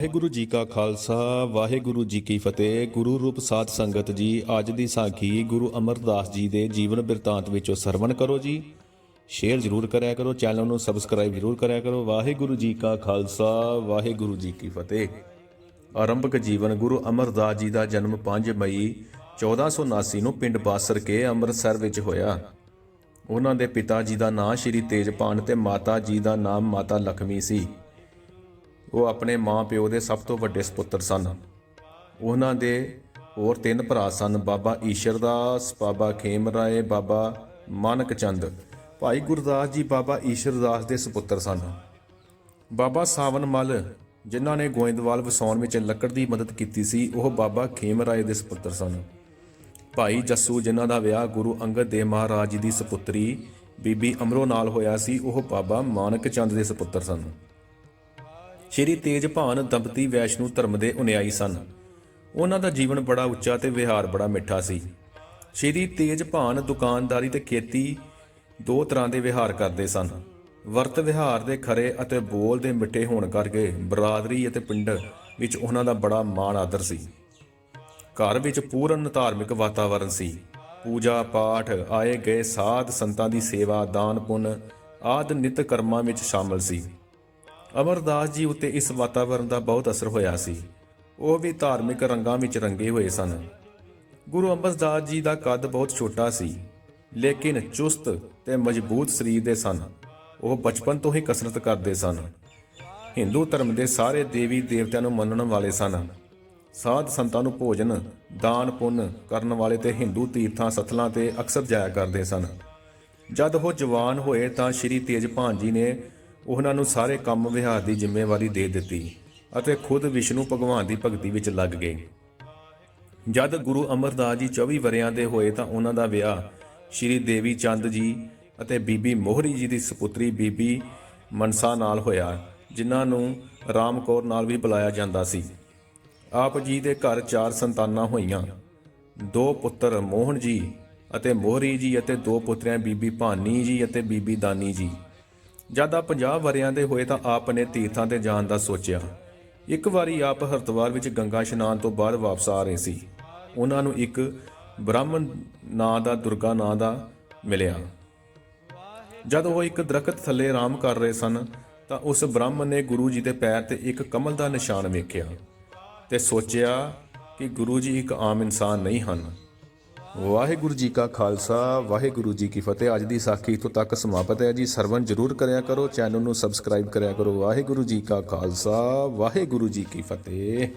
ਵਾਹਿਗੁਰੂ ਜੀ ਕਾ ਖਾਲਸਾ, ਵਾਹਿਗੁਰੂ ਜੀ ਕੀ ਫਤਿਹ। ਗੁਰੂ ਰੂਪ ਸਾਧ ਸੰਗਤ ਜੀ, ਅੱਜ ਦੀ ਸਾਖੀ ਗੁਰੂ ਅਮਰਦਾਸ ਜੀ ਦੇ ਜੀਵਨ ਬਿਰਤਾਂਤ ਵਿੱਚੋਂ ਸਰਵਣ ਕਰੋ ਜੀ। ਸ਼ੇਅਰ ਜ਼ਰੂਰ ਕਰਿਆ ਕਰੋ, ਚੈਨਲ ਨੂੰ ਸਬਸਕ੍ਰਾਈਬ ਜ਼ਰੂਰ ਕਰਿਆ ਕਰੋ। ਵਾਹਿਗੁਰੂ ਜੀ ਕਾ ਖਾਲਸਾ, ਵਾਹਿਗੁਰੂ ਜੀ ਕੀ ਫਤਿਹ। ਆਰੰਭਕ ਜੀਵਨ ਗੁਰੂ ਅਮਰਦਾਸ ਜੀ ਦਾ ਜਨਮ 5 ਮਈ 1479 ਨੂੰ ਪਿੰਡ ਬਾਸਰ ਕੇ ਅੰਮ੍ਰਿਤਸਰ ਵਿੱਚ ਹੋਇਆ। ਉਹਨਾਂ ਦੇ ਪਿਤਾ ਜੀ ਦਾ ਨਾਂ ਸ਼੍ਰੀ ਤੇਜਪਾਨ ਤੇ ਮਾਤਾ ਜੀ ਦਾ ਨਾਮ ਮਾਤਾ ਲਖਮੀ ਸੀ। ਉਹ ਆਪਣੇ ਮਾਂ ਪਿਓ ਦੇ ਸਭ ਤੋਂ ਵੱਡੇ ਸੁਪੁੱਤਰ ਸਨ। ਉਹਨਾਂ ਦੇ ਹੋਰ ਤਿੰਨ ਭਰਾ ਸਨ, ਬਾਬਾ ਈਸ਼ਰਦਾਸ, ਬਾਬਾ ਖੇਮ ਰਾਏ ਬਾਬਾ ਮਾਨਕ ਚੰਦ ਭਾਈ ਗੁਰਦਾਸ ਜੀ ਬਾਬਾ ਈਸ਼ਰਦਾਸ ਦੇ ਸੁਪੁੱਤਰ ਸਨ। ਬਾਬਾ ਸਾਵਨ ਮਲ ਜਿਨ੍ਹਾਂ ਨੇ ਗੋਇੰਦਵਾਲ ਵਸਾਉਣ ਵਿੱਚ ਲੱਕੜ ਦੀ ਮਦਦ ਕੀਤੀ ਸੀ, ਉਹ ਬਾਬਾ ਖੇਮ ਰਾਏ ਦੇ ਸੁਪੁੱਤਰ ਸਨ। ਭਾਈ ਜੱਸੂ, ਜਿਨ੍ਹਾਂ ਦਾ ਵਿਆਹ ਗੁਰੂ ਅੰਗਦ ਦੇਵ ਮਹਾਰਾਜ ਜੀ ਦੀ ਸੁਪੁੱਤਰੀ ਬੀਬੀ ਅਮਰੋ ਨਾਲ ਹੋਇਆ ਸੀ, ਉਹ ਬਾਬਾ ਮਾਨਕ ਚੰਦ ਦੇ ਸੁਪੁੱਤਰ ਸਨ। ਸ਼੍ਰੀ ਤੇਜਭਾਨ ਦੰਪਤੀ ਵੈਸ਼ਨੂ ਧਰਮ ਦੇ ਅਨੁਯਾਈ ਸਨ। ਉਹਨਾਂ ਦਾ ਜੀਵਨ ਬੜਾ ਉੱਚਾ ਤੇ ਵਿਹਾਰ ਬੜਾ ਮਿੱਠਾ ਸੀ। ਸ਼੍ਰੀ ਤੇਜਭਾਨ ਦੁਕਾਨਦਾਰੀ ਤੇ ਖੇਤੀ ਦੋ ਤਰ੍ਹਾਂ ਦੇ ਵਿਹਾਰ ਕਰਦੇ ਸਨ। ਵਰਤ ਵਿਹਾਰ ਦੇ ਖਰੇ ਅਤੇ ਬੋਲ ਦੇ ਮਿੱਠੇ ਹੋਣ ਕਰਕੇ ਬਰਾਦਰੀ ਅਤੇ ਪਿੰਡ ਵਿੱਚ ਉਹਨਾਂ ਦਾ ਬੜਾ ਮਾਣ ਆਦਰ ਸੀ। ਘਰ ਵਿੱਚ ਪੂਰਨ ਧਾਰਮਿਕ ਵਾਤਾਵਰਣ ਸੀ। ਪੂਜਾ ਪਾਠ, ਆਏ ਗਏ ਸਾਧ ਸੰਤਾਂ ਦੀ ਸੇਵਾ, ਦਾਨ ਪੁੰਨ ਆਦਿ ਨਿਤ ਕਰਮਾਂ ਵਿੱਚ ਸ਼ਾਮਲ ਸੀ। ਅਮਰਦਾਸ ਜੀ ਉੱਤੇ ਇਸ ਵਾਤਾਵਰਣ ਦਾ ਬਹੁਤ ਅਸਰ ਹੋਇਆ ਸੀ। ਉਹ ਵੀ ਧਾਰਮਿਕ ਰੰਗਾਂ ਵਿੱਚ ਰੰਗੇ ਹੋਏ ਸਨ। ਗੁਰੂ ਅਮਰਦਾਸ ਜੀ ਦਾ ਕੱਦ ਬਹੁਤ ਛੋਟਾ ਸੀ, ਲੇਕਿਨ ਚੁਸਤ ਤੇ ਮਜ਼ਬੂਤ ਸਰੀਰ ਦੇ ਸਨ। ਉਹ ਬਚਪਨ ਤੋਂ ਹੀ ਕਸਰਤ ਕਰਦੇ ਸਨ। ਹਿੰਦੂ ਧਰਮ ਦੇ ਸਾਰੇ ਦੇਵੀ ਦੇਵਤਿਆਂ ਨੂੰ ਮੰਨਣ ਵਾਲੇ ਸਨ। ਸਾਧ ਸੰਤਾਂ ਨੂੰ ਭੋਜਨ, ਦਾਨ, ਪੁੰਨ ਕਰਨ ਵਾਲੇ ਤੇ ਹਿੰਦੂ ਤੀਰਥਾਂ, ਸਥਲਾਂ ਤੇ ਅਕਸਰ ਜਾਇਆ ਕਰਦੇ ਸਨ। ਜਦ ਉਹ ਜਵਾਨ ਹੋਏ ਤਾਂ ਸ਼੍ਰੀ ਤੇਜਭਾਨ ਜੀ ਨੇ ਉਹਨਾਂ ਨੂੰ ਸਾਰੇ ਕੰਮ ਵਿਹਾਰ ਦੀ ਜ਼ਿੰਮੇਵਾਰੀ ਦੇ ਦਿੱਤੀ ਅਤੇ ਖੁਦ ਵਿਸ਼ਨੂੰ ਭਗਵਾਨ ਦੀ ਭਗਤੀ ਵਿੱਚ ਲੱਗ ਗਏ। ਜਦ ਗੁਰੂ ਅਮਰਦਾਸ ਜੀ 24 ਵਰਿਆਂ ਦੇ ਹੋਏ ਤਾਂ ਉਹਨਾਂ ਦਾ ਵਿਆਹ ਸ਼੍ਰੀ ਦੇਵੀ ਚੰਦ ਜੀ ਅਤੇ ਬੀਬੀ ਮੋਹਰੀ ਜੀ ਦੀ ਸੁਪੁੱਤਰੀ ਬੀਬੀ ਮਨਸਾ ਨਾਲ ਹੋਇਆ, ਜਿਨ੍ਹਾਂ ਨੂੰ ਰਾਮ ਕੌਰ ਨਾਲ ਵੀ ਬੁਲਾਇਆ ਜਾਂਦਾ ਸੀ। ਆਪ ਜੀ ਦੇ ਘਰ ਚਾਰ ਸੰਤਾਨਾਂ ਹੋਈਆਂ, ਦੋ ਪੁੱਤਰ ਮੋਹਨ ਜੀ ਅਤੇ ਮੋਹਰੀ ਜੀ ਅਤੇ ਦੋ ਪੁੱਤਰੀਆਂ ਬੀਬੀ ਭਾਨੀ ਜੀ ਅਤੇ ਬੀਬੀ ਦਾਨੀ ਜੀ। ਜਦ ਆ 50 ਵਰਿਆਂ ਦੇ ਹੋਏ ਤਾਂ ਆਪ ਨੇ ਤੀਰਥਾਂ ਤੇ ਜਾਣ ਦਾ ਸੋਚਿਆ। ਇੱਕ ਵਾਰੀ ਆਪ ਹਰਦੁਆਰ ਵਿੱਚ ਗੰਗਾ ਇਸ਼ਨਾਨ ਤੋਂ ਬਾਅਦ ਵਾਪਸ ਆ ਰਹੇ ਸੀ। ਉਹਨਾਂ ਨੂੰ ਇੱਕ ਬ੍ਰਾਹਮਣ ਨਾਂ ਦਾ, ਦੁਰਗਾ ਨਾਂ ਦਾ ਮਿਲਿਆ। ਜਦ ਉਹ ਇੱਕ ਦਰਖਤ ਥੱਲੇ ਆਰਾਮ ਕਰ ਰਹੇ ਸਨ, ਤਾਂ ਉਸ ਬ੍ਰਾਹਮਣ ਨੇ ਗੁਰੂ ਜੀ ਦੇ ਪੈਰ ਤੇ ਇੱਕ ਕਮਲ ਦਾ ਨਿਸ਼ਾਨ ਵੇਖਿਆ ਤੇ ਸੋਚਿਆ ਕਿ ਗੁਰੂ ਜੀ ਇੱਕ ਆਮ ਇਨਸਾਨ ਨਹੀਂ ਹਨ। ਵਾਹਿਗੁਰੂ ਜੀ ਕਾ ਖਾਲਸਾ, ਵਾਹਿਗੁਰੂ ਜੀ ਕੀ ਫਤਿਹ। ਅੱਜ ਦੀ ਸਾਖੀ ਤੋਂ ਤੱਕ ਸਮਾਪਤ ਹੈ ਜੀ। ਸਰਵਨ ਜਰੂਰ ਕਰਿਆ ਕਰੋ, ਚੈਨਲ ਨੂੰ ਸਬਸਕ੍ਰਾਈਬ ਕਰਿਆ ਕਰੋ। ਵਾਹਿਗੁਰੂ ਜੀ ਕਾ ਖਾਲਸਾ, ਵਾਹਿਗੁਰੂ ਜੀ ਕੀ ਫਤਿਹ।